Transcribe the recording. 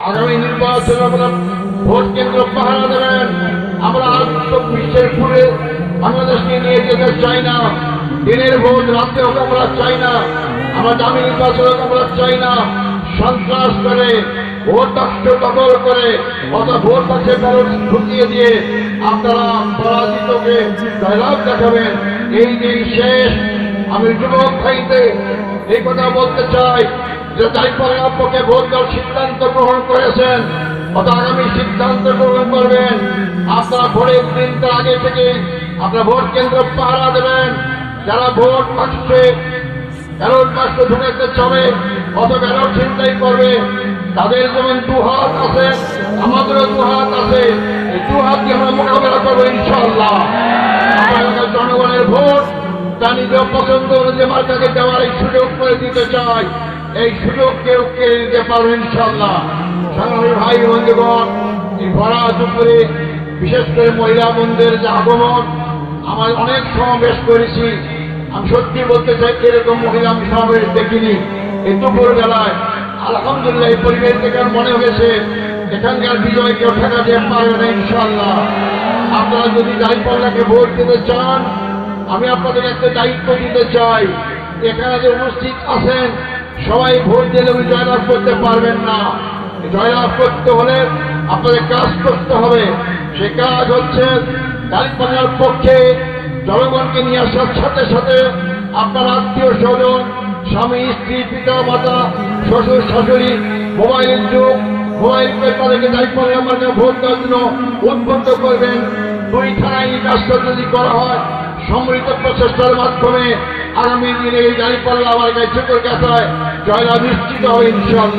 আগামী নির্বাচনে আমরা ভোট কেন্দ্র পাহারা দেবেন। আমরা আত্মবিশ্বের পুরে বাংলাদেশকে নিয়ে যেতে চাই না। দিনের ভোট রাতে হোক আমরা চাই না। আমরা দামি নির্বাচন হোক আমরা চাই না। সন্ত্রাস করে, ভোট বাক্স দখল করে, অথবা ভোট বাক্সে ব্যালট ঢুকিয়ে দিয়ে আপনারা পরাজিতকে জয়লাভ দেখাবেন। এই দিন শেষ। আমি যুবক ভাইতে এই কথা বলতে চাই। যে দায়িত্বের পক্ষে ভোট দেওয়ার সিদ্ধান্ত গ্রহণ করেছেন আগামী সিদ্ধান্ত গ্রহণ করবেন। আপনারা ভোটের দিন তার আগে থেকে আপনারা ভোট কেন্দ্র পাহারা দেবেন। যারা ভোট বাক্সে ব্যালট বাক্স ঢুকাতে চাবে অত ব্যালট চিন্তাই করবে, তাদের যেমন দু হাত আছে, আমাদেরও দু হাত আছে। এই দু হাত দিয়ে আমরা মোকাবেলা করব ইনশাল্লাহ জনগণের ভোট তা নিজের পছন্দ অনুযায়ী মার্কাকে দেওয়ার এই সুযোগ করে দিতে চাই। এই সুযোগ কেউ কেড়ে নিতে পারবে ইনশাল্লাহ সংগ্রামী ভাই বন্ধুগণ, এই ভরা দুপুরে বিশেষ করে মহিলা বন্ধুদের যে আগমন, আমার অনেক সমাবেশ করেছি। আমি সত্যি বলতে চাই, এরকম মহিলা আমি সমাবেশ দেখিনি। এই দুপুর বেলায় আলহামদুলিল্লাহ এই পরিবেশ থেকে মনে হয়েছে, এখানকার বিজয় কেউ ঠেকাতে পারবে না ইনশাল্লাহ আপনারা যদি দায়িত্বকে ভোট দিতে চান, আমি আপনাদের একটা দায়িত্ব দিতে চাই। এখানে যে উপস্থিত আছেন সবাই ভোট দিলে উনি জয়লাভ করতে পারবেন না। জয়লাভ করতে হলে আপনাদের কাজ করতে হবে। সে কাজ হচ্ছে দায়িত্বের পক্ষে জনগণকে নিয়ে আসার সাথে সাথে আপনার আত্মীয় স্বজন, স্বামী, স্ত্রী পিতা মাতা শ্বশুর, শাশুড়ি, মোবাইলের যুগ, মোবাইল করে তাদেরকে আমাকে ভোট দেওয়ার জন্য উদ্বুদ্ধ করবেন। দুই থানায় এই কাজটা যদি করা হয় সম্মিলিত প্রচেষ্টার মাধ্যমে আগামী দিনে এই দাঁড়িপাল্লা আমার কাছে কাছে জয়লাভ নিশ্চিত হবে ইনশাল্লাহ